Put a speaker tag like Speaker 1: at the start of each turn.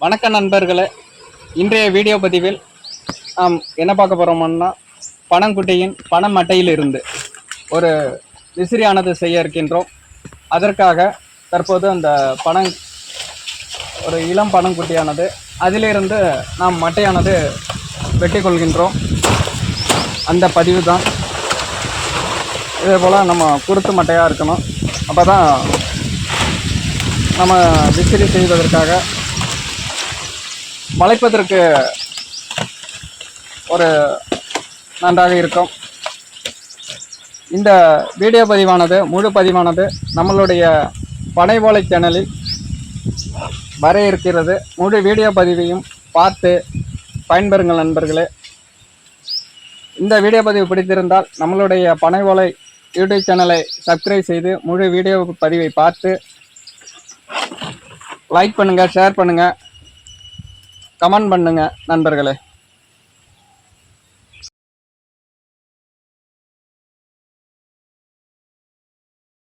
Speaker 1: வணக்க நண்பர்களே. இன்றைய வீடியோ பதிவில் நாம் என்ன பார்க்க போகிறோம்னா பனங்குட்டியின் பணம் மட்டையிலிருந்து ஒரு விசிறியானது செய்ய இருக்கின்றோம் அதற்காக தற்போது அந்த பணம் ஒரு இளம் பனங்குட்டியானது அதிலிருந்து நாம் மட்டையானது வெட்டி கொள்கின்றோம் அந்த பதிவு தான் இதே போல் நம்ம குருத்து மட்டையாக இருக்கணும். அப்போ தான் நம்ம விசிறி செய்வதற்காக வளைப்பதற்கு ஒரு நன்றாக இருக்கும். இந்த வீடியோ பதிவானது முழு பதிவானது நம்மளுடைய பனை ஓலை சேனலில் வர இருக்கிறது. முழு வீடியோ பதிவையும் பார்த்து பயன்பெறுங்கள் நண்பர்களே. இந்த வீடியோ பதிவு பிடித்திருந்தால் நம்மளுடைய பனை ஓலை யூடியூப் சேனலை சப்ஸ்கிரைப் செய்து முழு வீடியோ பதிவை பார்த்து லைக் பண்ணுங்கள் ஷேர் பண்ணுங்கள் கமெண்ட் பண்ணுங்கள் நண்பர்களே.